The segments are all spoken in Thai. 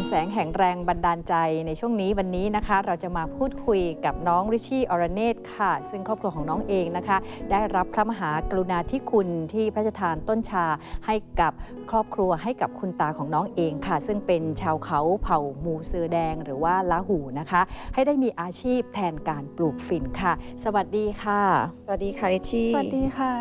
เป็นแสงแห่งแรงบันดาลใจในช่วงนี้วันนี้นะคะ เราจะมาพูดคุยกับน้องริชชี่อรเนตค่ะ ซึ่งครอบครัวของน้องเองนะคะ ได้รับพระมหากรุณาธิคุณที่พระราชทานต้นชาให้กับครอบครัวให้กับคุณตาของน้องเองค่ะ ซึ่งเป็นชาวเขาเผ่ามูเสือแดง หรือว่าละหูนะคะ ให้ได้มีอาชีพแทนการปลูกฝิ่นค่ะ สวัสดีค่ะ สวัสดีค่ะริชชี่สวัสดีค่ะ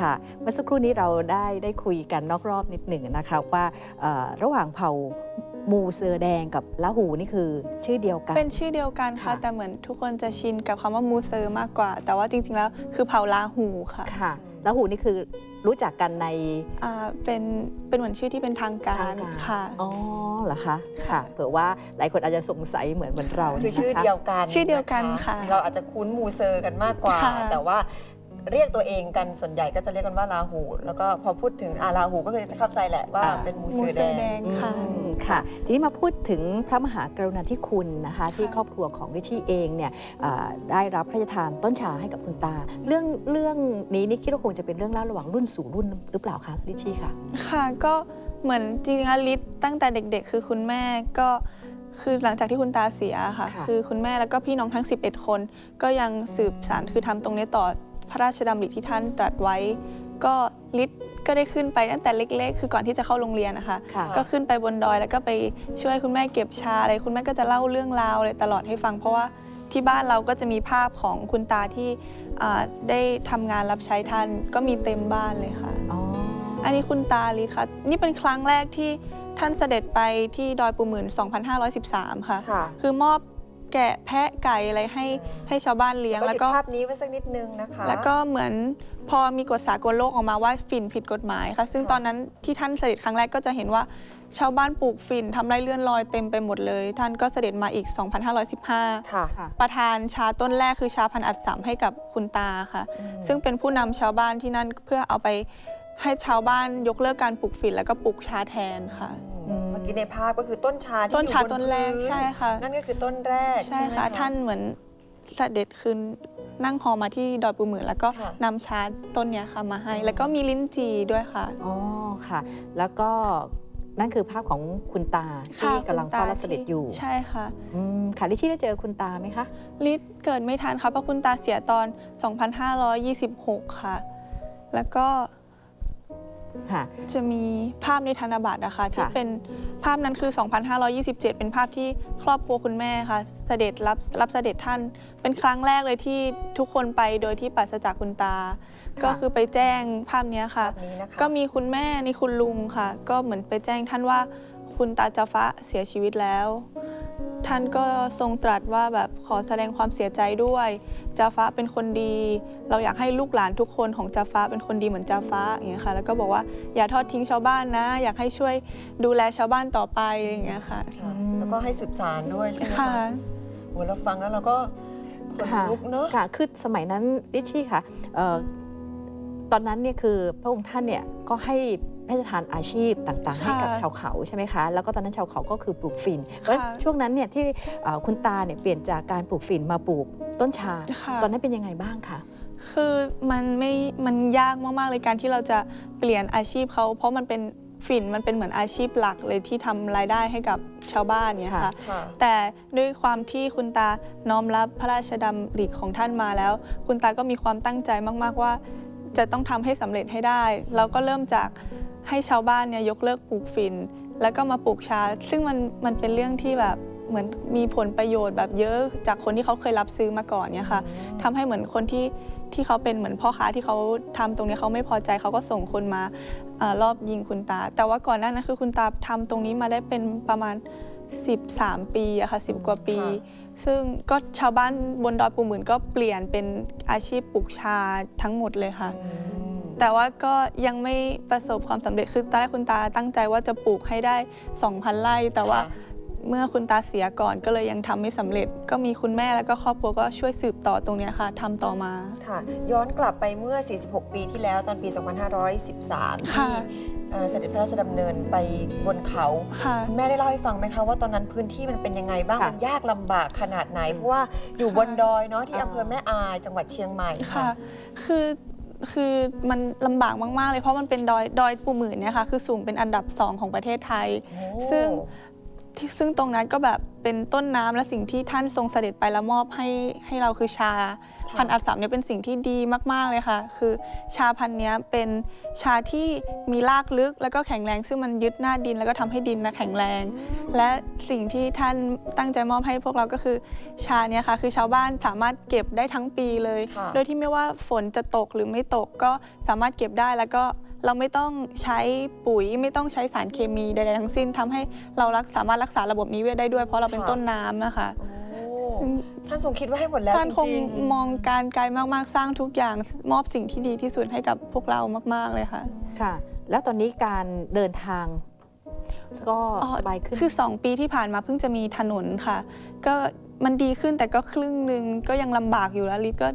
ค่ะเมื่อสักครู่นี้เราได้ได้คุยกันนอกรอบนิดหนึ่งนะคะว่าเอ่อระหว่างเผ่า มูเสือแดงกับละหูนี่คือชื่อเดียวกัน เป็นชื่อเดียวกันค่ะ ค่ะ แต่เหมือนทุกคนจะชินกับคำว่ามูเซอร์มากกว่า แต่ว่าจริงๆแล้วคือเผ่าลาหูค่ะค่ะละหูนี่คือรู้จักกันใน อ่าเป็นเป็นเหมือนชื่อที่เป็นทางกาทารงการ ค่ะ อ๋อเหรอคะค่ะเผื่อว่าหลายคนอาจจะสงสัยเหมือนเหมือนเราคือนี่ชื่อนะคะ เดียวกันชื่อเดียวกันค่ะเราอาจจะคุ้นมูเซอร์กันมากกว่า ค่ะแต่ว่า เรียกตัวเองกันส่วนใหญ่ก็จะเรียกกันว่าลาหู แล้วก็พอพูดถึงอาลาหูก็คือจะเข้าใจแหละว่าอ่า เป็นมูมูเซอร์เซแดอร์แดง งค่ะ อืมค่ะ ทีนี้มาพูดถึงพระมหากรุณาธิคุณนะคะ ที่ครอบครัวของริชชี่เองเนี่ยอ่าได้รับพระราชทานต้นชาให้กับคุณตา เรื่องเรื่องนี้นี่คิดว่าคงจะเป็นเรื่องเล่าระหว่างรุ่นสู่รุ่นหรือเปล่าคะริชชี่ค่ะ ค่ะก็เหมือนจริงๆแล้วลิศตั้งแต่เด็ก ๆ คือคุณแม่ก็คือหลังจากที่คุณตาเสียค่ะ ค่ะ คือคุณแม่แล้วก็พี่น้องทั้ง 11 คน ก็ยังสืบสานคือทำตรงนี้ต่อ พระราชดำริที่ท่านตรัสไว้ ก็ลิศก็ได้ขึ้นไปตั้งแต่เล็ก ๆ คือก่อนที่จะเข้าโรงเรียนนะคะ ค่ะ ก็ขึ้นไปบนดอยแล้วก็ไปช่วยคุณแม่เก็บชาอะไรคุณแม่ก็จะเล่าเรื่องราวอะไรตลอดให้ฟัง เพราะว่าที่บ้านเราก็จะมีภาพของคุณตาที่อ่าได้ทำงานรับใช้ท่านก็มีเต็มบ้านเลยค่ะ อ๋ออันนี้คุณตาลิศค่ะ นี่เป็นครั้งแรกที่ท่านเสด็จไปที่ดอยปูหมื่น 2513 ค่ะ ค่ะ คือมอบ แกะแพะไก่อะไรให้ให้ชาวบ้านเลี้ยงก็แล้วหยุดก็ ภาพนี้ไว้สักนิดนึงนะคะ แล้วก็เหมือนพอมีกฎสากลโลกออกมาว่าฝิ่นผิดกฎหมายค่ะ ซึ่งค่ะ ตอนนั้นที่ท่านเสด็จครั้งแรกก็จะเห็นว่า ชาวบ้านปลูกฝิ่นทำไร่เลื่อนลอยเต็มไปหมดเลย ท่านก็เสด็จมาอีก 2515 ค่ะค่ะ ประทานชาต้นแรกคือชาพันธุ์อัดสามให้กับคุณตาค่ะ อืมซึ่งเป็นผู้นำชาวบ้านที่นั่นเพื่อเอาไปให้ชาวบ้านยกเลิกการปลูกฝิ่นแล้วก็ปลูกชาแทนค่ะ อืมเมื่อ กี้ในภาพก็คือต้นชาที่ต้นชาอยู่บต้นแรกพื้ใช่ค่ะ นั่นก็คือต้นแรกใช่ไหม ค่ะท่านเหมือนเสด็จคืนนั่งฮอมาที่ดอยปูหมื่นแล้วก็ค่ะ นำชาต้นเนี้ยค่ะมาให้อืมแล้วก็มีลิ้นจี่ด้วยค่ะ อ๋อค่ะ แล้วก็นั่นคือภาพของคุณตาที่ค่ะกำลังคุณตเฝ้ารับเสด็จอยู่ใช่ค่ะอืมค่ะริชชี่ได้เจอคุณตาไหมคะ ลิศเกิดไม่ทันค่ะเพราะคุณตาเสียตอน 2526 ค่ะ แล้วก็ ค่ะ จะมีภาพในธนบัตรนะคะที่ค่ะ เป็นภาพนั้นคือ 2527 เป็นภาพที่ครอบครัวคุณแม่ค่ะ เสด็จรับรับเสด็จท่าน เป็นครั้งแรกเลยที่ทุกคนไปโดยที่ปราศจากคุณตา ก็คือไปแจ้งภาพเนี้ยค่ะภาพนี้นะคะก็มีคุณแม่นี่คุณลุงค่ะ ก็เหมือนไปแจ้งท่านว่าคุณตาจาฟะเสียชีวิตแล้ว ท่านก็ทรงตรัสว่าแบบขอแสดงความเสียใจด้วยจาฟะเป็นคนดี เราอยากให้ลูกหลานทุกคนของจาฟะเป็นคนดีเหมือนจาฟะอย่างเงี้ยค่ะ แล้วก็บอกว่าอย่าทอดทิ้งชาวบ้านนะ อยากให้ช่วยดูแลชาวบ้านต่อไปอย่างเงี้ยค่ะค่ะแล้วก็ให้สืบสารด้วยใช่ไหมค่ะคะโหเราฟังแล้วเราก็ขนค่ะลุกเนาะค่ะคือสมัยนั้นริชชี่ค่ะเอ่อตอนนั้นเนี่ยคือพระองค์ท่านเนี่ยก็ให้พ ระราชทานอาชีพต่างๆ ให้กับค่ะชาวเขาใช่ไหมคะ แล้วก็ตอนนั้นชาวเขาก็คือปลูกฝิ่นค่ะเพราะช่วงนั้นเนี่ยที่เอ่อคุณตาเนี่ยเปลี่ยนจากการปลูกฝิ่นมาปลูกต้นชาค่ะตอนนั้นเป็นยังไงบ้างคะคือมันไม่มันยากมากๆเลยการที่เราจะเปลี่ยนอาชีพเขาเพราะมันเป็นฝิ่นมันเป็นเหมือนอาชีพหลักเลยที่ทำรายได้ให้กับชาวบ้านเนี่ยค่ะค่ะค่ะ แต่ด้วยความที่คุณตาน้อมรับพระราชดำริของท่านมาแล้ว คุณตาก็มีความตั้งใจมาก ๆว่า จะต้องทำให้สำเร็จให้ได้ เราก็เริ่มจาก ให้ชาวบ้านเนี่ยยกเลิกปลูกฝิ่นแล้วก็มาปลูกชา ซึ่งมันมันเป็นเรื่องที่แบบเหมือนมีผลประโยชน์แบบเยอะจากคนที่เขาเคยรับซื้อมาก่อนเนี่ยค่ะทำให้เหมือนคนที่ที่เขาเป็นเหมือนพ่อค้าที่เขาทำตรงนี้เขาไม่พอใจเขาก็ส่งคนมาเออรอบยิงคุณตา แต่ว่าก่อนหน้านั้นคือคุณตาทำตรงนี้มาได้เป็นประมาณ 13 ปีอะค่ะ10กว่าปีค่ะซึ่งก็ชาวบ้านบนดอยปูหมื่นก็เปลี่ยนเป็นอาชีพปลูกชาทั้งหมดเลยค่ะอืม แต่ว่าก็ยังไม่ประสบความสำเร็จคือตอนแรกคุณตาตั้งใจว่าจะปลูกให้ได้ 2,000 ไร่ แต่ว่าค่ะเมื่อคุณตาเสียก่อนก็เลยยังทำไม่สำเร็จ ก็มีคุณแม่แล้วก็ครอบครัวก็ช่วยสืบต่อตรงเนี้ยค่ะทำต่อมาค่ะ ย้อนกลับไปเมื่อ 46 ปีที่แล้วตอนปี 2513ค่ะที่เอ่อเสด็จพระราชดำเนินไปบนเขาค่ะคุณแม่ได้เล่าให้ฟังไหมคะว่าตอนนั้นพื้นที่มันเป็นยังไงบ้างค่ะมันยากลำบากขนาดไหนเพราะว่าอยู่บนดอยเนาะที่อำเภอแม่อายจังหวัดเชียงใหม่ค่ะค่ะคือ คือมันลำบากมาก ๆ เลยเพราะมันเป็นดอยดอยปูหมื่นเนี่ยค่ะคือสูงเป็นอันดับสองของประเทศไทยโอ้ซึ่ง ที่ซึ่งตรงนั้นก็แบบเป็นต้นน้ำและสิ่งที่ท่านทรงเสด็จไปแล้วมอบให้ให้เราคือชาค่ะพันธุ์อัสสัมเนี่ยเป็นสิ่งที่ดีมาก ๆเลยค่ะ คือชาพันธุ์เนี้ยเป็นชาที่มีรากลึกแล้วก็แข็งแรง ซึ่งมันยึดหน้าดินแล้วก็ทำให้ดินนะแข็งแรง และสิ่งที่ท่านตั้งใจมอบให้พวกเราก็คือชาเนี่ยค่ะคือชาวบ้านสามารถเก็บได้ทั้งปีเลยค่ะโดยที่ไม่ว่าฝนจะตกหรือไม่ตกก็สามารถเก็บได้แล้วก็ เราไม่ต้องใช้ปุ๋ยไม่ต้องใช้สารเคมีใดๆทั้งสิ้นทำให้เรารักสามารถรักษาระบบนิเวศได้ด้วย เพราะเราเป็นค่ะต้นน้ำนะคะ โอ้ซึ่งท่านทรงคิดไว่าให้หมดแล้วท่านจคงริงๆมองการไกลมากๆ สร้างทุกอย่างมอบสิ่งที่ดีที่สุดให้กับพวกเรามากๆเลยค่ะ ค่ะ แล้วตอนนี้การเดินทางก็อ๋อ สบายขึ้น คือ 2 ปีที่ผ่านมาเพิ่งจะมีถนนค่ะ ก็มันดีขึ้นแต่ก็ครึ่งหนึ่งก็ยังลำบากอยู่แล้วลิศก็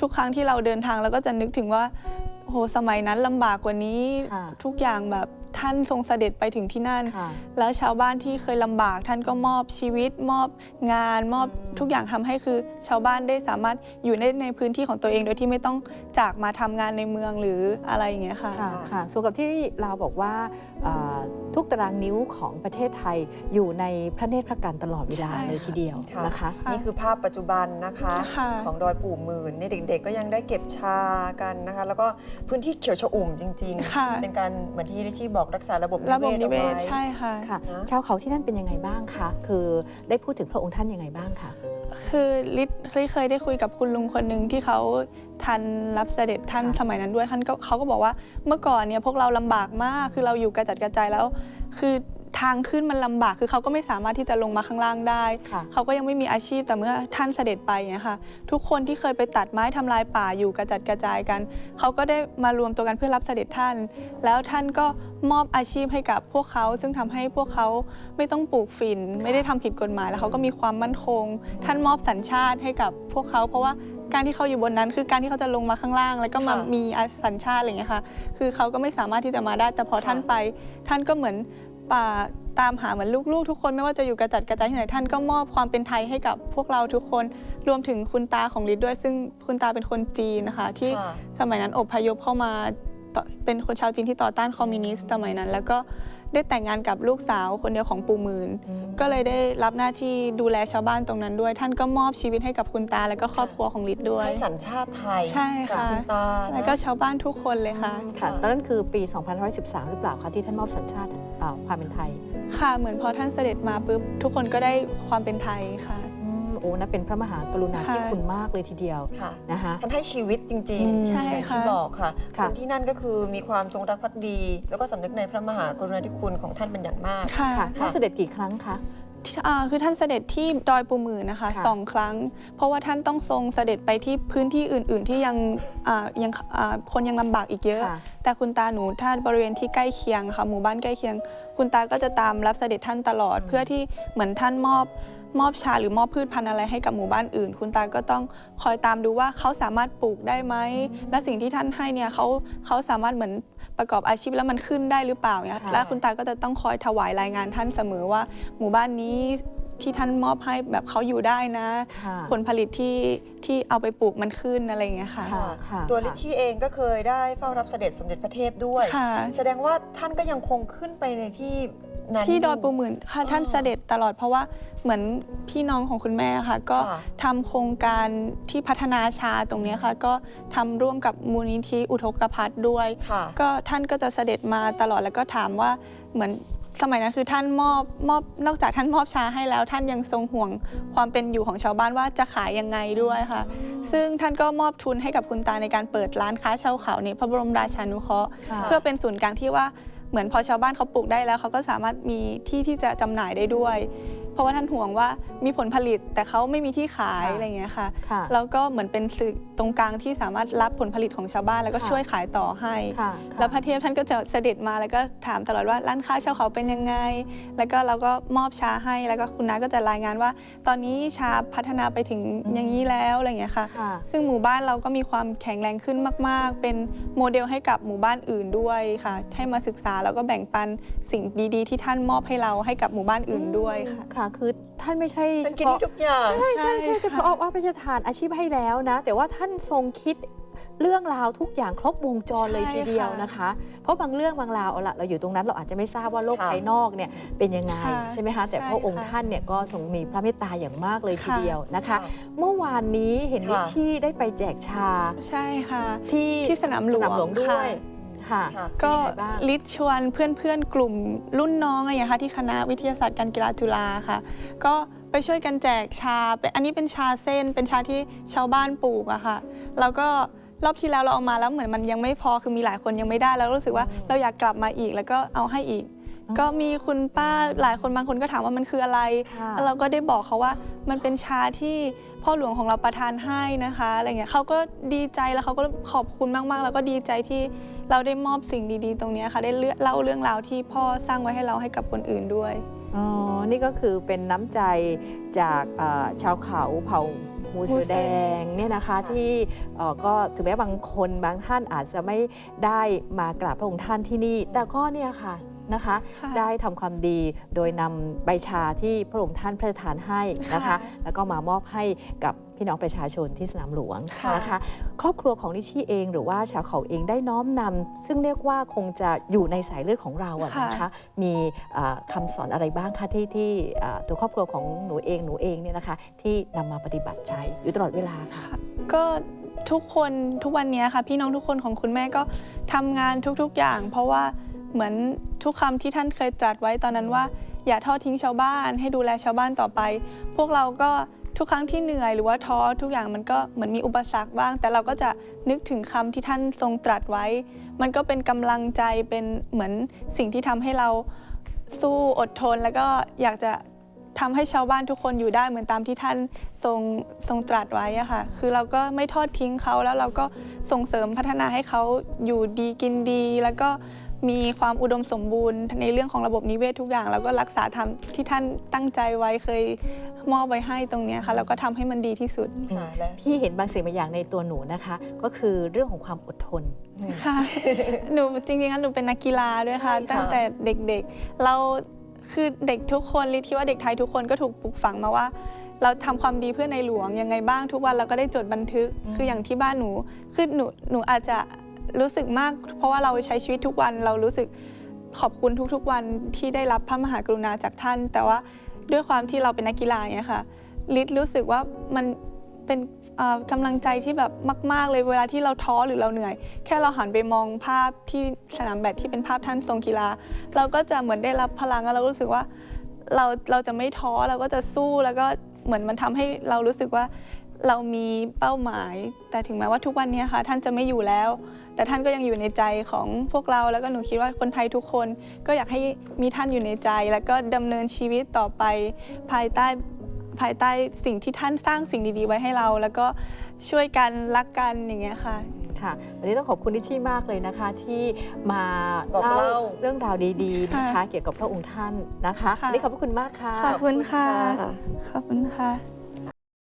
ทุกครั้งที่เราเดินทางเราก็จะนึกถึงว่า โอ้โหสมัยนั้นลำบากกว่านี้ ค่ะ ทุกอย่างแบบ ท่านทรงเสด็จไปถึงที่นั่นค่ะแล้วชาวบ้านที่เคยลำบาก ท่านก็มอบชีวิต มอบงานมอบทุกอย่างทำให้คือ ชาวบ้านได้สามารถอยู่ในในพื้นที่ของตัวเอง โดยที่ไม่ต้องจากมาทำงานในเมืองหรืออะไรอย่างเงี้ยค่ะค่ะค่ะส่วนกับที่เราบอกว่าเอ่อทุกตารางนิ้วของประเทศไทยอยู่ในพระเนตรพระกันตลอดเวลาใช่เลยทีเดียวค่ะนะคะค่ะนี่คือภาพปัจจุบันนะคะค่ะของดอยปู่หมื่นนี่เด็กๆ ก็ยังได้เก็บชากันนะคะ แล้วก็พื้นที่เขียวชอุ่มจริงค่ะเป็นการเหมือนที่ริชี่บอกรักษาระบบระบบนินิเวเวศศเอาไว้ใช่ค่ะค่ะนะชาวเขาที่นั่นเป็นยังไงบ้างคะคือได้พูดถึงพระองค์ท่านยังไงบ้างคะคือลิศลิศเคยได้คุยกับคุณลุงคนหนึ่งที่เขาทันรับเสด็จท่านค่ะสมัยนั้นด้วยท่านก็เขาก็บอกว่าเมื่อก่อนเนี่ยพวกเราลำบากมากคือเราอยู่กระจัดกระจายแล้ว คือ ทางขึ้นมันลำบาก คือเขาก็ไม่สามารถที่จะลงมาข้างล่างได้ค่ะเขาก็ยังไม่มีอาชีพแต่เมื่อท่านเสด็จไปเนี่ยค่ะ ทุกคนที่เคยไปตัดไม้ทำลายป่าอยู่กระจัดกระจายกัน เขาก็ได้มารวมตัวกันเพื่อรับเสด็จท่าน แล้วท่านก็มอบอาชีพให้กับพวกเขา ซึ่งทำให้พวกเขาไม่ต้องปลูกฝิ่น ไม่ได้ทำผิดกฎหมาย แล้วเขาก็มีความมั่นคง ท่านมอบสัญชาติให้กับพวกเขา เพราะว่าการที่เขาอยู่บนนั้นคือการที่เขาจะลงมาข้างล่าง แล้วก็มาค่ะมีสัญชาติอะไรอย่างเงี้ยค่ะ คือเขาก็ไม่สามารถที่จะมาได้ แต่พอค่ะท่านไป ท่านก็เหมือน ป่าตามหาเหมือนลูกๆ ทุกคนไม่ว่าจะอยู่กระจัดกระจายที่ไหนท่านก็มอบความเป็นไทยให้กับพวกเราทุกคนรวมถึงคุณตาของลิศด้วย ซึ่งคุณตาเป็นคนจีนนะคะ ที่สมัยนั้นอบพยพเข้ามาเป็นคนชาวจีนที่ต่อต้านคอมมิวนิสต์สมัยนั้น แล้วก็ ได้แต่งงานกับลูกสาวคนเดียวของปู่หมื่นก็เลยได้รับหน้าที่ดูแลชาวบ้านตรงนั้นด้วย ท่านก็มอบชีวิตให้กับคุณตา และก็ครอบครัวของลิศด้วยให้สัญชาติไทยใช่กับค่ะคุณตานะแล้วก็ชาวบ้านทุกคนเลยค่ะค่ะตอนนั้นคือปี 2513 หรือเปล่าคะที่ท่านมอบสัญชาติอ่าความเป็นไทย ค่ะเหมือนพอท่านเสด็จมาปุ๊บทุกคนก็ได้ความเป็นไทยค่ะอืม โอ้นะเป็นพระมหากรุณาค่ะที่คุณมากเลยทีเดียวค่ะนะคะท่านให้ชีวิตจริงอืมๆใช่อย่างค่ะที่บอกค่ะค่ะคนที่นั่นก็คือมีความจงรักภักดี แล้วก็สำนึกในพระมหากรุณาธิคุณของท่านเป็นอย่างมากค่ะค่ะท่านเสด็จกี่ครั้งคะอ่าคือท่านเสด็จที่ดอยปูหมื่นนะคะค่ะสองครั้ง เพราะว่าท่านต้องทรงเสด็จไปที่พื้นที่อื่น ๆ ที่ยังอ่ายังอ่าคนยังลำบากอีกเยอะค่ะแต่คุณตาหนูท่านบริเวณที่ใกล้เคียงค่ะหมู่บ้านใกล้เคียง คุณตาก็จะตามรับเสด็จท่านตลอดอืมเพื่อที่เหมือนท่านมอบ มอบชาหรือมอบพืชพันธุ์อะไรให้กับหมู่บ้านอื่น คุณตาก็ต้องคอยตามดูว่าเขาสามารถปลูกได้ไหมและสิ่งที่ท่านให้เนี่ยเขาเขาสามารถเหมือนประกอบอาชีพแล้วมันขึ้นได้หรือเปล่าเนี่ยค่ะและคุณตาก็จะต้องคอยถวายรายงานท่านเสมอว่า หมู่บ้านนี้ที่ท่านมอบให้แบบเขาอยู่ได้นะค่ะผลผลิตที่ที่เอาไปปลูกมันขึ้นอะไรอย่างเงี้ยค่ะค่ะค่ะตัวค่ะลิชชี่เองก็เคยได้เฝ้ารับเสด็จสมเด็จพระเทพด้วยค่ะแสดงว่าท่านก็ยังคงขึ้นไปในที่ นั้นที่ดอยปูหมื่นค่ะท่านอ๋อเสด็จตลอดเพราะว่าเหมือนพี่น้องของคุณแม่ค่ะ ก็ค่ะทำโครงการที่พัฒนาชาตรงเนี้ยค่ะ ก็ทำร่วมกับมูลนิธิอุทกภัทด้วยค่ะก็ท่านก็จะเสด็จมาตลอดแล้วก็ถามว่าเหมือนสมัยนั้นคือท่านมอบมอบนอกจากท่านมอบชาให้แล้ว ท่านยังทรงห่วงความเป็นอยู่ของชาวบ้านว่าจะขายยังไงด้วยค่ะ ซึ่งท่านก็มอบทุนให้กับคุณตาในการเปิดร้านค้าชาวเขาในพระบรมราชานุเคราะห์ค่ะเพื่อเป็นศูนย์กลางที่ว่า เหมือนพอชาวบ้านเขาปลูกได้แล้วเขาก็สามารถมีที่ที่จะจำหน่ายได้ด้วย ราะว่าท่านห่วงว่ามีผลผลิตแต่เขาไม่มีที่ขายค่ะอะไรอย่างเงี้ยค่ะค่ะ แล้วก็เหมือนเป็นสื่อตรงกลางที่สามารถรับผลผลิตของชาวบ้านแล้วก็ค่ะช่วยขายต่อให้ ค่ะแล้วพระเทพท่านก็จะเสด็จมาแล้วก็ถามตลอดว่าร้านค้าชาวเขาเป็นยังไง แล้วก็เราก็มอบชาให้แล้วก็คุณน้าก็จะรายงานว่า ตอนนี้ชาพัฒนาไปถึงอืมอย่างนี้แล้วอะไรอย่างเงี้ยค่ะ ค่ะ ซึ่งหมู่บ้านเราก็มีความแข็งแรงขึ้นมาก ๆ เป็นโมเดลให้กับหมู่บ้านอื่นด้วยค่ะ ให้มาศึกษาแล้วก็แบ่งปันสิ่งดี ๆ ที่ท่านมอบให้เราให้กับหมู่บ้านอื่นด้วยค่ะ ค่ะคือท่านไม่ใช่ท่านเฉคิดพาะให้ทุกอย่างใช่ใช่ใช่ใช่เฉค่ะพาะว่าพระราชทานอาชีพให้แล้วนะ แต่ว่าท่านทรงคิดเรื่องราวทุกอย่างครบวงจรเลยใช่ทีเดียวค่ะนะคะ เพราะบางเรื่องบางราวเอาละเราอยู่ตรงนั้นเราอาจจะไม่ทราบว่าโลกค่ะภายนอกเนี่ยเป็นยังไงค่ะใช่ไหมคะแต่ใช่พระองค์ค่ะท่านเนี่ยก็ทรงมีพระเมตตาอย่างมากเลยทีค่ะเดียวนะคะค่ะเมื่อวานนี้เห็นค่ะลิชชี่ได้ไปแจกชาใช่ค่ะ ที่ที่สนามหลวงสนามหลวงด้วย ค่ะค่ะก็เป็นยังไงบ้างลิศชวนเพื่อนๆกลุ่มรุ่นน้องอะไรอย่างเงี้ยค่ะที่คณะวิทยาศาสตร์การกีฬาจุฬาค่ะ ก็ไปช่วยกันแจกชาเป็นอันนี้เป็นชาเส้น เป็นชาที่ชาวบ้านปลูกอะค่ะ แล้วก็รอบที่แล้วเราเอามาแล้วเหมือนมันยังไม่พอคือมีหลายคนยังไม่ได้แล้วรู้สึกว่าอืมเราอยากกลับมาอีกแล้วก็เอาให้อีกอ๋อก็มีคุณป้าหลายคนบางคนก็ถามว่ามันคืออะไรค่ะแล้วเราก็ได้บอกเขาว่ามันเป็นชาที่พ่อหลวงของเราประทานให้นะคะอะไรเงี้ยเขาก็ดีใจแล้วเขาก็ขอบคุณมากๆ แล้วก็ดีใจที่ เราได้มอบสิ่งดีๆ ตรงเนี้ยค่ะได้เลือกเล่าเรื่องราวที่พ่อสร้างไว้ให้เราให้กับคนอื่นด้วยอ๋อนี่ก็คือเป็นน้ำใจจากเอ่อชาวเขาเผ่ามูเสือแดงเนี่ยนะคะค่ะที่เอ่อก็ถึงแม้บางคนบางท่านอาจจะไม่ได้มากราบพระองค์ท่านที่นี่ แต่ก็เนี่ยค่ะ นะคะค่ะได้ทำความดีโดยนำใบชาที่พระองค์ท่านพระราชทานให้นะคะค่ะแล้วก็มามอบให้กับพี่น้องประชาชนที่สนามหลวงค่ะนะคะครอบครัวของลิชชี่เองหรือว่าชาวเขาเองได้น้อมนำซึ่งเรียกว่าคงจะอยู่ในสายเลือดของเราอะนะคะมีเอ่อคำสอนอะไรบ้างคะที่ที่เอ่อตัวครอบครัวของหนูเองหนูเองเนี่ยนะคะ ที่นำมาปฏิบัติใช้อยู่ตลอดเวลาค่ะ ก็ทุกคนทุกวันเนี้ยค่ะ พี่น้องทุกคนของคุณแม่ก็ทำงานทุกๆอย่าง เพราะว่า เหมือนทุกคำที่ท่านเคยตรัสไว้ตอนนั้นว่า อย่าทอดทิ้งชาวบ้าน ให้ดูแลชาวบ้านต่อไป พวกเราก็ทุกครั้งที่เหนื่อยหรือว่าท้อทุกอย่างมันก็เหมือนมีอุปสรรคบ้าง แต่เราก็จะนึกถึงคำที่ท่านทรงตรัสไว้ มันก็เป็นกำลังใจเป็นเหมือนสิ่งที่ทำให้เราสู้อดทน แล้วก็อยากจะทำให้ชาวบ้านทุกคนอยู่ได้เหมือนตามที่ท่านทรงทรงตรัสไว้อะค่ะ คือเราก็ไม่ทอดทิ้งเขาแล้วเราก็ส่งเสริมพัฒนาให้เขาอยู่ดีกินดี แล้วก็ มีความอุดมสมบูรณ์ในเรื่องของระบบนิเวศทุกอย่าง แล้วก็รักษาธรรมที่ท่านตั้งใจไว้เคยมอบไว้ให้ตรงเนี้ยค่ะแล้วก็ทำให้มันดีที่สุดค่ะและ พี่เห็นบางสิ่งบางอย่างในตัวหนูนะคะ ก็คือเรื่องของความอดทน ค่ะ หนูจริงๆแล้วหนูเป็นนักกีฬาด้วยค่ะ ใช่ค่ะ ตั้งแต่เด็กๆ เราคือเด็กทุกคนลิที่ว่าเด็กไทยทุกคนก็ถูกปลูกฝังมาว่า เราทำความดีเพื่อในหลวงยังไงบ้างทุกวันเราก็ได้จดบันทึกอืมคืออย่างที่บ้านหนูคือหนูหนูอาจจะ รู้สึกมาก เพราะว่าเราใช้ชีวิตทุกวันเรารู้สึกขอบคุณทุกๆวันที่ได้รับพระมหากรุณาจากท่าน แต่ว่าด้วยความที่เราเป็นนักกีฬาเงี้ยค่ะลิศรู้สึกว่ามันเป็นกำลังใจที่แบบมาก ๆ เลยเวลาที่เราท้อหรือเราเหนื่อย แค่เราหันไปมองภาพที่สนามแบดที่เป็นภาพท่านทรงกีฬา เราก็จะเหมือนได้รับพลังแล้วเรารู้สึกว่าเราเราจะไม่ท้อเราก็จะสู้แล้วก็เหมือนมันทำให้เรารู้สึกว่า เรามีเป้าหมาย แต่ถึงแม้ว่าทุกวันนี้ค่ะท่านจะไม่อยู่แล้ว แต่ท่านก็ยังอยู่ในใจของพวกเราแล้วก็หนูคิดว่าคนไทยทุกคน ก็อยากให้มีท่านอยู่ในใจ แล้วก็ดำเนินชีวิตต่อไป ภายใต้ภายใต้สิ่งที่ท่านสร้างสิ่งดีๆ ไว้ให้เรา แล้วก็ช่วยกันรักกันอย่างเงี้ยค่ะค่ะวันนี้ต้องขอบคุณลิชชี่มากเลยนะคะที่มาบอกเล่าเรื่องราวดีๆนะคะค่ะเกี่ยวกับพระองค์ท่านนะคะค่ะวันนี้ขอบพระคุณมากค่ะ ขอบคุณค่ะ ขอบคุณค่ะขอบคุณค่ะ